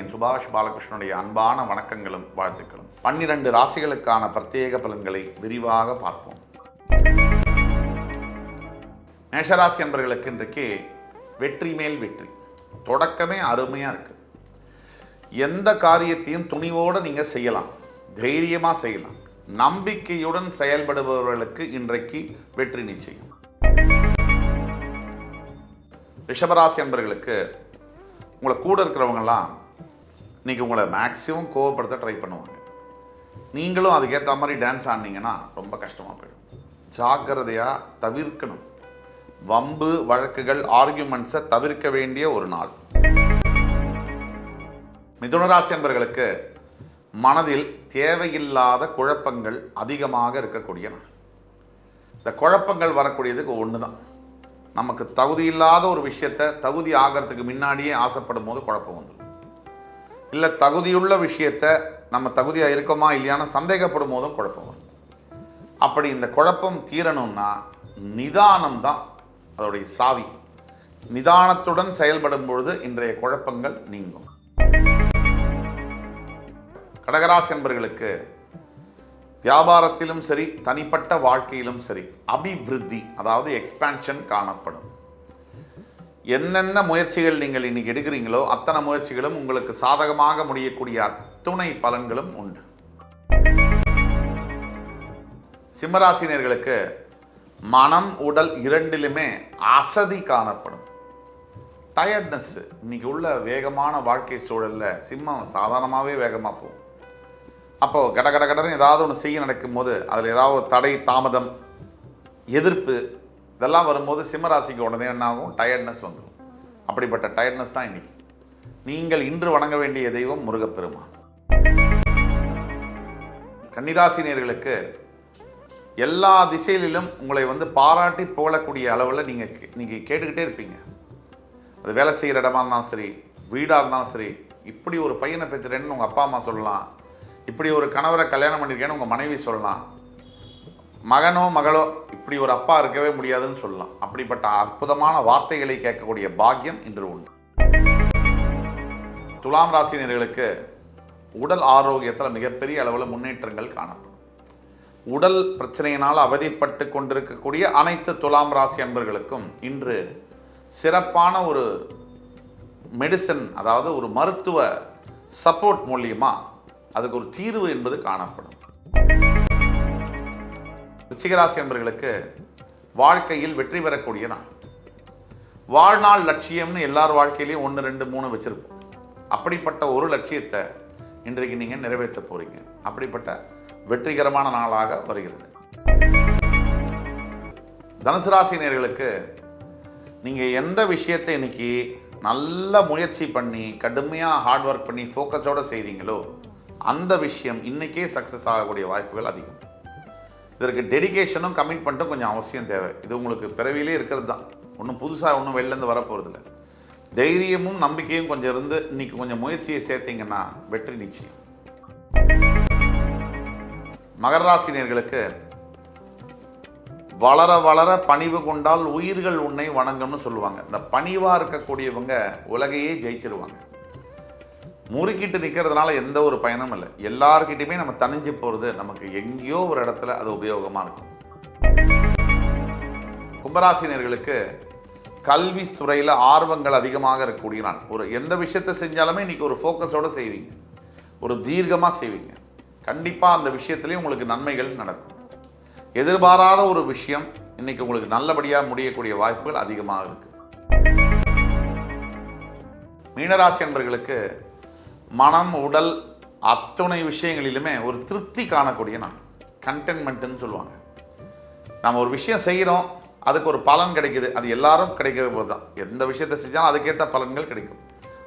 சுபாஷ் பாலகிருஷ்ணனுடைய அன்பான வணக்கங்களும் வாழ்த்துக்களும். பன்னிரண்டு ராசிகளுக்கான பிரத்யேக பலன்களை விரிவாக பார்ப்போம். மேஷராசி என்பவர்களுக்கு இன்றைக்கு வெற்றி மேல் வெற்றி. தொடக்கமே அருமையாக இருக்குது எந்த காரியத்தையும் துணிவோடு நீங்கள் செய்யலாம். தைரியமாக செய்யலாம். நம்பிக்கையுடன் செயல்படுபவர்களுக்கு இன்றைக்கு வெற்றி நிச்சயம். ரிஷபராசி என்பவர்களுக்கு உங்களை கூட இருக்கிறவங்கெல்லாம் இன்னைக்கு உங்களை மேக்ஸிமம் கோவப்படுத்த ட்ரை பண்ணுவாங்க. நீங்களும் அதுக்கேற்ற மாதிரி டான்ஸ் ஆடினீங்கன்னா ரொம்ப கஷ்டமாக போயிடும். ஜாக்கிரதையாக தவிர்க்கணும். வம்பு வழக்குகள் ஆர்கியூமெண்ட்ஸை தவிர்க்க வேண்டிய ஒரு நாள். மிதுனராசி என்பவர்களுக்கு மனதில் தேவையில்லாத குழப்பங்கள் அதிகமாக இருக்கக்கூடிய நாள். இந்த குழப்பங்கள் வரக்கூடியதுக்கு ஒன்று தான் நமக்கு தகுதி இல்லாத ஒரு விஷயத்தை தகுதி ஆகிறதுக்கு முன்னாடியே ஆசைப்படும் போது குழப்பம் வந்துடும். இல்லை தகுதியுள்ள விஷயத்தை நம்ம தகுதியாக இருக்கோமா இல்லையான்னு சந்தேகப்படும் போதும் குழப்பம் வரும். அப்படி இந்த குழப்பம் தீரணும்னா நிதானம் தான் அதோடைய சாவி. நிதானத்துடன் செயல்படும் பொழுது இன்றைய குழப்பங்கள் நீங்கும். கடகராசி என்பர்களுக்கு வியாபாரத்திலும் சரி தனிப்பட்ட வாழ்க்கையிலும் சரி அபிவிருத்தி அதாவது எக்ஸ்பான்ஷன் காணப்படும். என்னென்ன முயற்சிகள் நீங்கள் இன்னைக்கு எடுக்கிறீங்களோ அத்தனை முயற்சிகளும் உங்களுக்கு சாதகமாக முடியக்கூடிய அத்துணை பலன்களும் உண்டு. சிம்மராசினியர்களுக்கு மனம் உடல் இரண்டிலுமே அசதி காணப்படும். டயர்ட்னஸ் இன்னைக்கு உள்ள வேகமான வாழ்க்கை சூழலில் சிம்மம் சாதாரணமாகவே வேகமாக போகும். அப்போது கட கட கடன்னு ஏதாவது ஒன்று செய்ய நடக்கும்போது அதில் ஏதாவது தடை தாமதம் எதிர்ப்பு இதெல்லாம் வரும்போது சிம்மராசிக்கு உடனே என்ன ஆகும்? டயர்ட்னஸ் வந்துடும் அப்படிப்பட்ட டயர்ட்னஸ் தான் இன்னைக்கு. நீங்கள் இன்று வணங்க வேண்டிய தெய்வம் முருகப்பெருமான். கன்னிராசினியர்களுக்கு எல்லா திசையிலும் உங்களை வந்து பாராட்டி புகழக்கூடிய அளவில் நீங்கள் நீங்கள் கேட்டுக்கிட்டே இருப்பீங்க. அது வேலை செய்கிற இடமா இருந்தாலும் சரி வீடாக இருந்தாலும் சரி இப்படி ஒரு பையனை பெற்றுறேன்னு உங்கள் அப்பா அம்மா சொல்லலாம். இப்படி ஒரு கணவரை கல்யாணம் பண்ணியிருக்கேன்னு உங்கள் மனைவி சொல்லலாம். மகனோ மகளோ இப்படி ஒரு அப்பா இருக்கவே முடியாதுன்னு சொல்லலாம். அப்படிப்பட்ட அற்புதமான வார்த்தைகளை கேட்கக்கூடிய பாக்கியம் இன்று உண்டு. துலாம் ராசினியர்களுக்கு உடல் ஆரோக்கியத்தில் மிகப்பெரிய அளவில் முன்னேற்றங்கள் காணப்படும். உடல் பிரச்சனையினால் அவதிப்பட்டு கொண்டிருக்கக்கூடிய அனைத்து துலாம் ராசி அன்பர்களுக்கும் இன்று சிறப்பான ஒரு மெடிசன் அதாவது ஒரு மருத்துவ சப்போர்ட் மூலியமாக அதுக்கு ஒரு தீர்வு என்பது காணப்படும். ரிச்சிகராசி என்பர்களுக்கு வாழ்க்கையில் வெற்றி பெறக்கூடிய நாள். வாழ்நாள் லட்சியம்னு எல்லார் வாழ்க்கையிலையும் ஒன்று ரெண்டு மூணு வச்சுருப்போம். அப்படிப்பட்ட ஒரு லட்சியத்தை இன்றைக்கு நீங்கள் நிறைவேற்ற போறீங்க. அப்படிப்பட்ட வெற்றிகரமான நாளாக வருகிறது. தனுசு ராசினியர்களுக்கு நீங்கள் எந்த விஷயத்தை இன்னைக்கு நல்ல முயற்சி பண்ணி கடுமையாக ஹார்ட் ஒர்க் பண்ணி ஃபோக்கஸோடு செய்கிறீங்களோ அந்த விஷயம் இன்றைக்கே சக்ஸஸ் ஆகக்கூடிய வாய்ப்புகள் அதிகம். இதற்கு டெடிகேஷனும் கமிட்மெண்ட்டும் கொஞ்சம் அவசியம் தேவை. இது உங்களுக்கு பிறவிலே இருக்கிறது தான். ஒன்றும் புதுசாக ஒன்றும் வெளிலேருந்து வரப்போகிறதில்ல தைரியமும் நம்பிக்கையும் கொஞ்சம் இருந்து இன்னைக்கு கொஞ்சம் முயற்சியை சேர்த்தீங்கன்னா வெற்றி நிச்சயம். மகர ராசினியர்களுக்கு வளர வளர பணிவு கொண்டால் உயிர்கள் உன்னை வணங்கும்னு சொல்லுவாங்க. இந்த பணிவாக இருக்கக்கூடியவங்க உலகையே ஜெயிச்சிருவாங்க. முறுக்கிட்டு நிற்கிறதுனால எந்த ஒரு பயனும் இல்லை. எல்லாருக்கிட்டையுமே நம்ம தனிஞ்சு போகிறது நமக்கு எங்கேயோ ஒரு இடத்துல அது உபயோகமாக இருக்கும். கும்பராசினியர்களுக்கு கல்வி துறையில் ஆர்வங்கள் அதிகமாக இருக்கக்கூடிய நாள். ஒரு எந்த விஷயத்தை செஞ்சாலுமே இன்றைக்கி ஒரு ஃபோக்கஸோடு செய்வீங்க. ஒரு தீர்க்கமாக செய்வீங்க. கண்டிப்பாக அந்த விஷயத்துலேயும் உங்களுக்கு நன்மைகள் நடக்கும். எதிர்பாராத ஒரு விஷயம் இன்னைக்கு உங்களுக்கு நல்லபடியாக முடியக்கூடிய வாய்ப்புகள் அதிகமாக இருக்குது மீனராசி என்பர்களுக்கு மனம் உடல் அத்துணை விஷயங்களிலுமே ஒரு திருப்தி காணக்கூடிய நாள். கண்டென்மெண்ட்டுன்னு சொல்லுவாங்க. நம்ம ஒரு விஷயம் செய்கிறோம் அதுக்கு ஒரு பலன் கிடைக்குது அது எல்லாரும் கிடைக்கிற போது தான் எந்த விஷயத்தை செஞ்சாலும் அதுக்கேற்ற பலன்கள் கிடைக்கும்.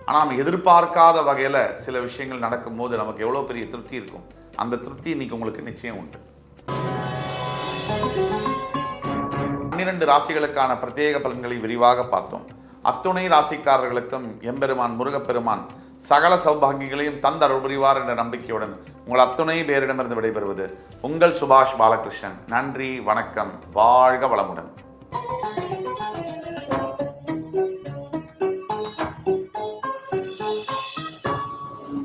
ஆனால் நம்ம எதிர்பார்க்காத வகையில் சில விஷயங்கள் நடக்கும்போது நமக்கு எவ்வளோ பெரிய திருப்தி இருக்கும்? அந்த திருப்தி இன்னைக்கு உங்களுக்கு நிச்சயம் உண்டு. பன்னிரண்டு ராசிகளுக்கான பிரத்யேக பலன்களை விரிவாக பார்த்தோம். அத்துணை ராசிக்காரர்களுக்கும் எம்பெருமான் முருகப்பெருமான் சகல சௌபாகியங்களையும் தந்தருள் புரிவார் என்ற நம்பிக்கையுடன் உங்கள் அத்துணை பேரிடமிருந்து விடைபெறுவது உங்கள் சுபாஷ் பாலகிருஷ்ணன். நன்றி வணக்கம் வாழ்க வளமுடன்.